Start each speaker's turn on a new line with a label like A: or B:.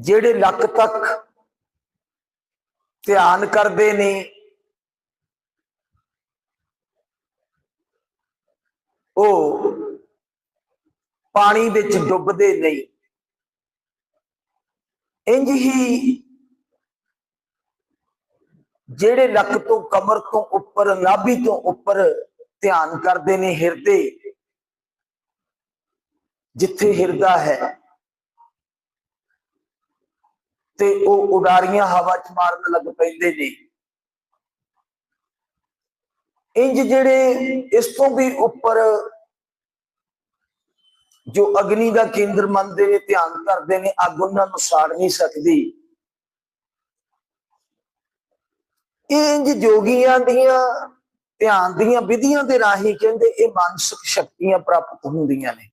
A: ਜਿਹੜੇ ਲੱਕ ਤੱਕ ਧਿਆਨ ਕਰਦੇ ਨੇ, ਉਹ ਪਾਣੀ ਵਿੱਚ ਡੁੱਬਦੇ ਨਹੀਂ। ਇੰਜ ਹੀ ਜਿਹੜੇ ਲੱਕ ਤੋਂ ਕਮਰ ਤੋਂ ਉੱਪਰ, ਨਾਭੀ ਤੋਂ ਉੱਪਰ ਧਿਆਨ ਕਰਦੇ ਨੇ ਹਿਰਦੇ, ਜਿੱਥੇ ਹਿਰਦਾ ਹੈ ਤੇ ਉਹ ਉਡਾਰੀਆਂ ਹਵਾ 'ਚ ਮਾਰਨ ਲੱਗ ਪੈਂਦੇ ਨੇ। ਇੰਜ ਜਿਹੜੇ ਇਸ ਤੋਂ ਵੀ ਉੱਪਰ ਜੋ ਅਗਨੀ ਦਾ ਕੇਂਦਰ ਮੰਨਦੇ ਨੇ, ਧਿਆਨ ਕਰਦੇ ਨੇ, ਅੱਗ ਉਹਨਾਂ ਨੂੰ ਸਾੜ ਨਹੀਂ ਸਕਦੀ। ਇਹ ਇੰਜ ਜੋਗੀਆਂ ਦੀਆਂ, ਧਿਆਨ ਦੀਆਂ ਵਿਧੀਆਂ ਦੇ ਰਾਹੀਂ ਕਹਿੰਦੇ ਇਹ ਮਾਨਸਿਕ ਸ਼ਕਤੀਆਂ ਪ੍ਰਾਪਤ ਹੁੰਦੀਆਂ ਨੇ।